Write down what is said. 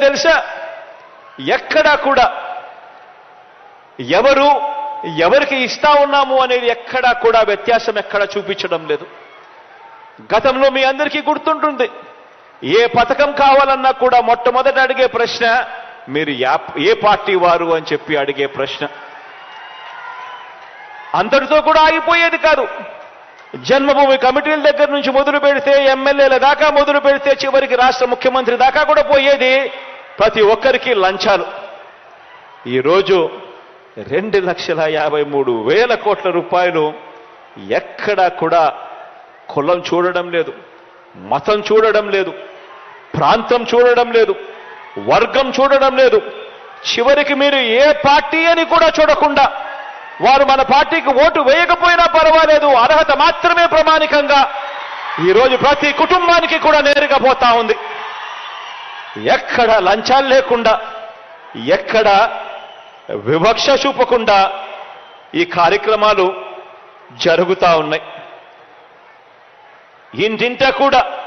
తెలుసా? ఎక్కడా కూడా ఎవరు ఎవరికి ఇస్తా ఉన్నాము అనేది ఎక్కడా కూడా వ్యత్యాసం ఎక్కడా చూపించడం లేదు. గతంలో మీ అందరికీ గుర్తుంటుంది. ఏ పథకం కావాలన్నా కూడా మొట్టమొదట అడిగే ప్రశ్న మీరు ఏ పార్టీ వారు అని చెప్పి అడిగే ప్రశ్న. అంతటితో కూడా ఆగిపోయేది కాదు. జన్మభూమి కమిటీల దగ్గర నుంచి మొదలు పెడితే ఎమ్మెల్యేల దాకా మొదలు పెడితే చివరికి రాష్ట్ర ముఖ్యమంత్రి దాకా కూడా పోయేది ప్రతి ఒక్కరికి లంచాలు. ఈరోజు రెండు లక్షల యాభై మూడు వేల కోట్ల రూపాయలు ఎక్కడా కూడా కులం చూడడం లేదు మతం చూడడం లేదు ప్రాంతం చూడడం లేదు వర్గం చూడడం లేదు. చివరికి మీరు ఏ పార్టీ అని కూడా చూడకుండా వారు మన పార్టీకి ఓటు వేయకపోయినా పర్వాలేదు. అర్హత మాత్రమే ప్రమాణికంగా. ఈరోజు ప్రతి కుటుంబానికి కూడా నేరుగా పోతా ఉంది. ఎక్కడ లంచాలు లేకుండా ఎక్కడ వివక్ష చూపకుండా ఈ కార్యక్రమాలు జరుగుతా ఉన్నాయి. ఇంటింట కూడా